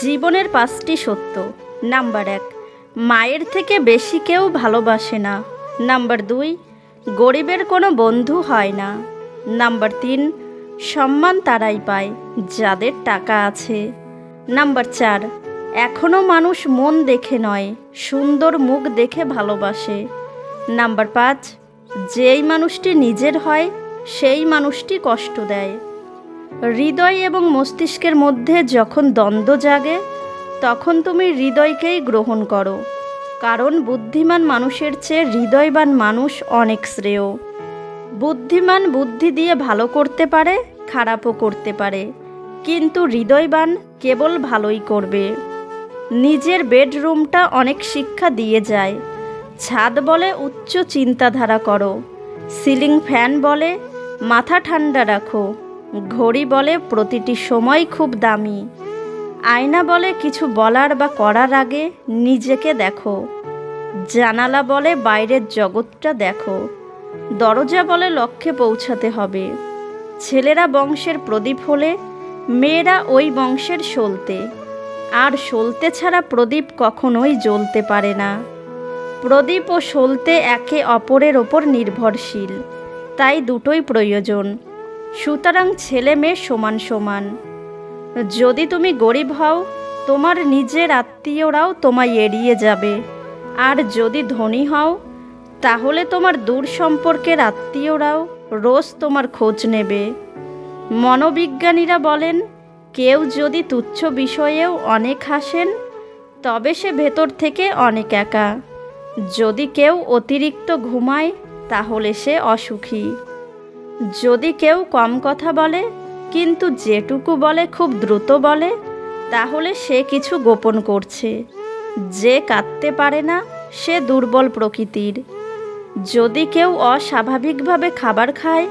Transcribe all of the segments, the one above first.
জীবনের পাঁচটি সত্য। নাম্বার এক, মায়ের থেকে বেশি কেউ ভালোবাসে না। নাম্বার দুই, গরিবের কোনো বন্ধু হয় না। নাম্বার তিন, সম্মান তারাই পায়, যাদের টাকা আছে। নাম্বার চার এখনও মানুষ মন দেখে নয়, সুন্দর মুখ দেখে ভালোবাসে। নাম্বার পাঁচ, যেই মানুষটি নিজের হয়, সেই মানুষটি কষ্ট দেয়। হৃদয় এবং মস্তিষ্কের মধ্যে যখন দ্বন্দ্ব জাগে, তখন তুমি হৃদয়কেই গ্রহণ করো। কারণ বুদ্ধিমান মানুষের চেয়ে হৃদয়বান মানুষ অনেক শ্রেয়। বুদ্ধিমান বুদ্ধি দিয়ে ভালো করতে পারে, খারাপও করতে পারে। কিন্তু হৃদয়বান কেবল ভালোই করবে। নিজের বেডরুমটা অনেক শিক্ষা দিয়ে যায়। ছাদ বলে উচ্চ চিন্তাধারা করো। সিলিং ফ্যান বলে মাথা ঠান্ডা রাখো। ঘড়ি বলে প্রতিটি সময় খুব দামি। আয়না বলে কিছু বলার বা করার আগে নিজেকে দেখো। জানালা বলে বাইরের জগৎটা দেখো। দরজা বলে লক্ষ্যে পৌঁছাতে হবে। ছেলেরা বংশের প্রদীপ হলে, মেয়েরা ওই বংশের সলতে। আর সলতে ছাড়া প্রদীপ কখনোই জ্বলতে পারে না। প্রদীপ ও সলতে একে অপরের ওপর নির্ভরশীল। তাই দুটোই প্রয়োজন। সুতরাং ছেলে মেয়ে সমান সমান। যদি তুমি গরিব হও, তোমার নিজের আত্মীয়রাও তোমায় এড়িয়ে যাবে। আর যদি ধনী হও, তাহলে তোমার দূর সম্পর্কের আত্মীয়রাও রোজ তোমার খোঁজ নেবে। মনোবিজ্ঞানীরা বলেন, কেউ যদি তুচ্ছ বিষয়েও অনেক হাসেন, তবে সে ভেতর থেকে অনেক একা। যদি কেউ অতিরিক্ত ঘুমায়, তাহলে সে অসুখী। যদি কেউ কম কথা বলে, কিন্তু যেটুকু বলে খুব দ্রুত বলে, তাহলে সে কিছু গোপন করছে। যে কাঁদতে পারে না, সে দুর্বল প্রকৃতির। যদি কেউ অস্বাভাবিকভাবে খাবার খায়,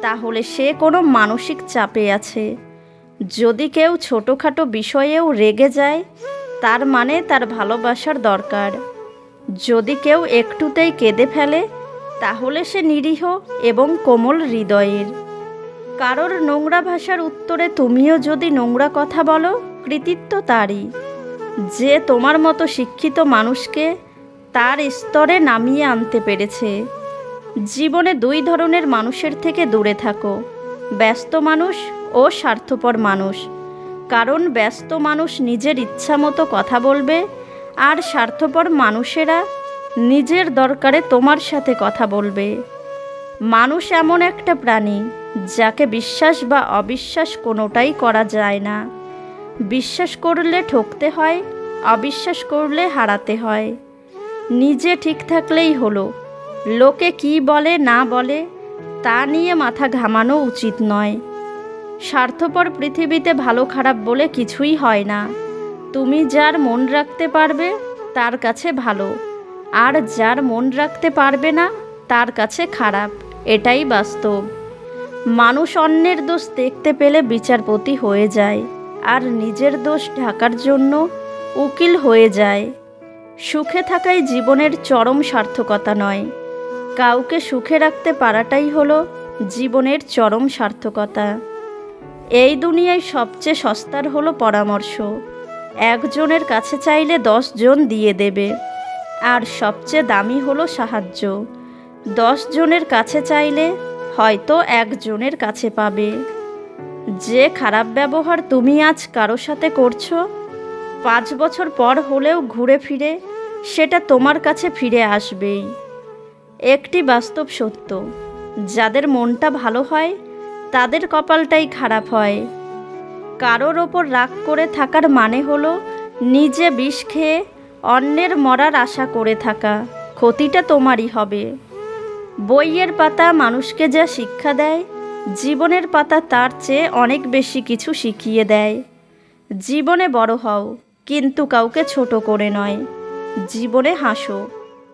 তাহলে সে কোনো মানসিক চাপে আছে। যদি কেউ ছোটোখাটো বিষয়েও রেগে যায়, তার মানে তার ভালোবাসার দরকার। যদি কেউ একটুতেই কেঁদে ফেলে তাহলে সে নিরীহ এবং কোমল হৃদয়ের। কারোর নোংরা ভাষার উত্তরে তুমিও যদি নোংরা কথা বলো, কৃতিত্ব তারই। যে তোমার মতো শিক্ষিত মানুষকে তার স্তরে নামিয়ে আনতে পেরেছে। জীবনে দুই ধরনের মানুষের থেকে দূরে থাকো, ব্যস্ত মানুষ ও স্বার্থপর মানুষ। কারণ ব্যস্ত মানুষ নিজের ইচ্ছা মতো কথা বলবে আর স্বার্থপর মানুষেরা নিজের দরকারে তোমার সাথে কথা বলবে। মানুষ এমন একটা প্রাণী, যাকে বিশ্বাস বা অবিশ্বাস কোনোটাই করা যায় না। বিশ্বাস করলে ঠকতে হয়, অবিশ্বাস করলে হারাতে হয়। নিজে ঠিক থাকলেই হলো। লোকে কি বলে, না বলে, তা নিয়ে মাথা ঘামানো উচিত নয়। স্বার্থপর পৃথিবীতে ভালো খারাপ বলে কিছুই হয় না। তুমি যার মন রাখতে পারবে, তার কাছে ভালো। আর যার মন রাখতে পারবে না, তার কাছে খারাপ। এটাই বাস্তব। মানুষ অন্যের দোষ দেখতে পেলে বিচারপতি হয়ে যায়, আর নিজের দোষ ঢাকার জন্য উকিল হয়ে যায়। সুখে থাকাই জীবনের চরম সার্থকতা নয়। কাউকে সুখে রাখতে পারাটাই হলো জীবনের চরম সার্থকতা। এই দুনিয়ায় সবচেয়ে সস্তার হলো পরামর্শ। একজনের কাছে চাইলে জন দিয়ে দেবে। আর সবচেয়ে দামি হলো সাহায্য। দশ জনের কাছে চাইলে হয়তো একজনের কাছে পাবে। যে খারাপ ব্যবহার তুমি আজ কারও সাথে করছ, পাঁচ বছর পর হলেও ঘুরে ফিরে সেটা তোমার কাছে ফিরে আসবেই। একটি বাস্তব সত্য, যাদের মনটা ভালো হয়, তাদের কপালটাই খারাপ হয়। কারোর ওপর রাগ করে থাকার মানে হলো নিজে বিষ খেয়ে অন্যের মরার আশা করে থাকা, ক্ষতিটা তোমারই হবে। বইয়ের পাতা মানুষকে যা শিক্ষা দেয়, জীবনের পাতা তার চেয়ে অনেক বেশি কিছু শিখিয়ে দেয়। জীবনে বড় হও, কিন্তু কাউকে ছোট করে নয়। জীবনে হাসো,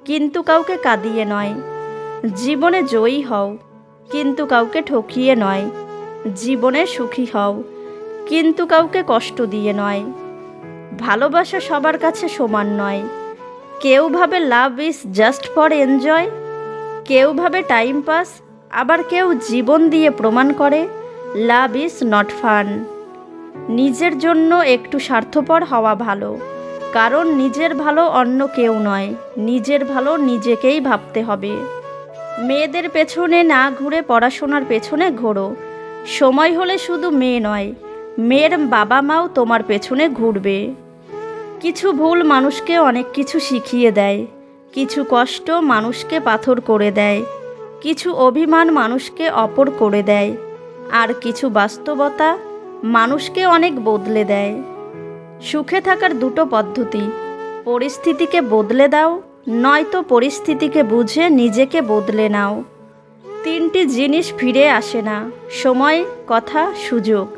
কিন্তু কাউকে কাঁদিয়ে নয়। জীবনে জয়ী হও, কিন্তু কাউকে ঠকিয়ে নয়। জীবনে সুখী হও, কিন্তু কাউকে কষ্ট দিয়ে নয়। ভালোবাসা সবার কাছে সমান নয়। কেউ ভাবে love is just for enjoy কেউ ভাবে টাইম পাস আবার কেউ জীবন দিয়ে প্রমাণ করে লাভ ইজ নট ফান নিজের জন্য একটু স্বার্থপর হওয়া ভালো, কারণ নিজের ভালো অন্য কেউ নয়, নিজের ভালো নিজেকেই ভাবতে হবে। মেয়েদের পেছনে না ঘুরে পড়াশোনার পেছনে ঘোরো, সময় হলে শুধু মেয়ে নয়, মেয়ের বাবা মাও তোমার পেছনে ঘুরবে। কিছু ভুল মানুষকে অনেক কিছু শিখিয়ে দেয়। কিছু কষ্ট মানুষকে পাথর করে দেয়। কিছু অভিমান মানুষকে অপর করে দেয়। আর কিছু বাস্তবতা মানুষকে অনেক বদলে দেয়। সুখে থাকার দুটো পদ্ধতি, পরিস্থিতিকে বদলে দাও, নয়তো পরিস্থিতিকে বুঝে নিজেকে বদলে নাও। তিনটি জিনিস ফিরে আসে না, সময়, কথা, সুযোগ।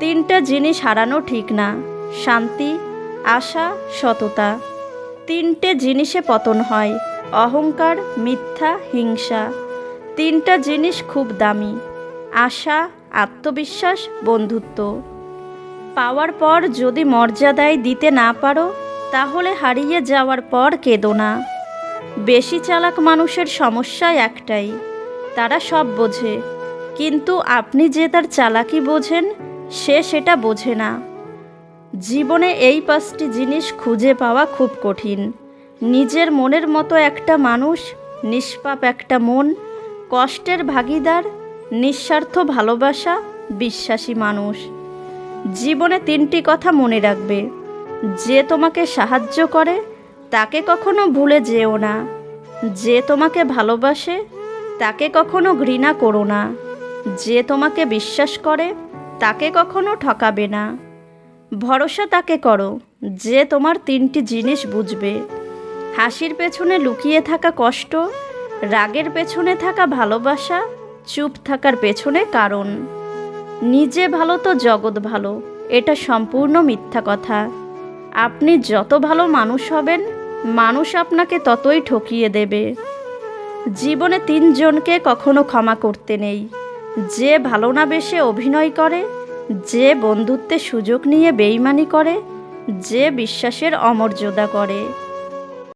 তিনটা জিনিস হারানো ঠিক না, শান্তি আশা, সততা। তিনটে জিনিসে পতন হয়, অহংকার, মিথ্যা, হিংসা। তিনটা জিনিস খুব দামি, আশা, আত্মবিশ্বাস, বন্ধুত্ব। পাওয়ার পর যদি মর্যাদায় দিতে না পারো, তাহলে হারিয়ে যাওয়ার পর কেঁদো না। বেশি চালাক মানুষের সমস্যা একটাই, তারা সব বোঝে। কিন্তু আপনি যে তার চালাকি বোঝেন, সে সেটা বোঝে না। জীবনে এই পাঁচটি জিনিস খুঁজে পাওয়া খুব কঠিন। নিজের মনের মতো একটা মানুষ, নিষ্পাপ একটা মন, কষ্টের ভাগিদার, নিঃস্বার্থ ভালোবাসা, বিশ্বাসী মানুষ। জীবনে তিনটি কথা মনে রাখবে। যে তোমাকে সাহায্য করে, তাকে কখনো ভুলে যেও না। যে তোমাকে ভালোবাসে, তাকে কখনো ঘৃণা করো না। যে তোমাকে বিশ্বাস করে, তাকে কখনো ঠকাবে না। ভরসা তাকে করো যে তোমার তিনটি জিনিস বুঝবে। হাসির পেছনে লুকিয়ে থাকা কষ্ট, রাগের পেছনে থাকা ভালোবাসা, চুপ থাকার পেছনে কারণ। নিজে ভালো তো জগৎ ভালো, এটা সম্পূর্ণ মিথ্যা কথা। আপনি যত ভালো মানুষ হবেন, মানুষ আপনাকে ততই ঠকিয়ে দেবে। জীবনে তিনজনকে কখনো ক্ষমা করতে নেই। যে ভালো না বেশে অভিনয় করে যে বন্ধুত্বের সুযোগ নিয়ে বেইমানি করে যে বিশ্বাসের অমর্যাদা করে।